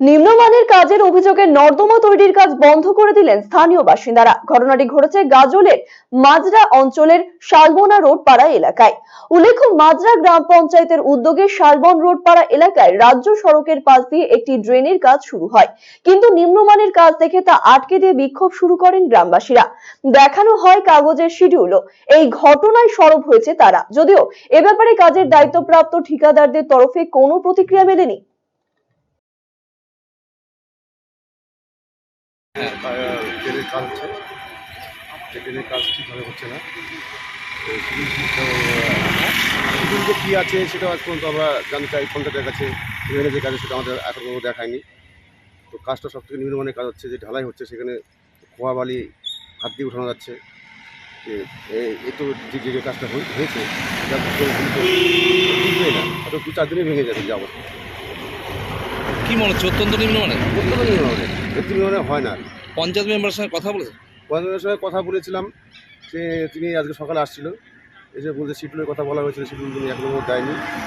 নিম্নমানের কাজের অভিযোগে নর্দমা তৈরির কাজ বন্ধ করে দিলেন স্থানীয় বাসিন্দারা। ঘটনাটি ঘটেছে গাজলের মাজরা অঞ্চলের শালবনা রোড পাড়া এলাকায়। উল্লেখ্য, মাজরা গ্রাম পঞ্চায়েতের উদ্যোগে শালবন রোড পাড়া এলাকায় রাজ্য সড়কের পাশ দিয়ে একটি ড্রেনের কাজ শুরু হয়। কিন্তু নিম্নমানের কাজ দেখে তা আটকে দিয়ে বিক্ষোভ শুরু করেন গ্রামবাসীরা। দেখানো হয় কাগজের শিডিউলও। এই ঘটনায় সরব হয়েছে তারা। যদিও এ ব্যাপারে কাজের দায়িত্বপ্রাপ্ত ঠিকাদারদের তরফে কোনো প্রতিক্রিয়া মেলেনি। ট্রেনের কাজ হচ্ছে ট্রেনের কাজ ঠিকভাবে হচ্ছে না। তো কী আছে সেটা আজ পর্যন্ত আমরা জানতে চাই কন্ট্রাক্টের কাছে এখানে যে কাজ সেটা আমাদের এখন পর্যন্ত দেখায়নি। তো কাজটা সব থেকে নিম্নমানের কাজ হচ্ছে যে ঢালাই হচ্ছে সেখানে খোয়া বালি হাত দিয়ে উঠানো যাচ্ছে। এ- এ- এই তো যে যে কাজটা হয়ে- হয়েছে সেটা না। হয়তো দু চার দিনে ভেঙে যাবে যে অবস্থা। কি মনে হচ্ছে অত্যন্ত নিম্নমানের অত্যন্ত নিম্নমানের একটু মনে হয় না। পঞ্চাশ। পঞ্চায়েত মেম্বারের সঙ্গে কথা বলেছে মেম্বারের সঙ্গে কথা বলেছিলাম যে তিনি আজকে সকালে আসছিল। এসে বলতে শিডিউলের কথা বলা হয়েছিল শিডিউল তিনি এখনও দেয়নি।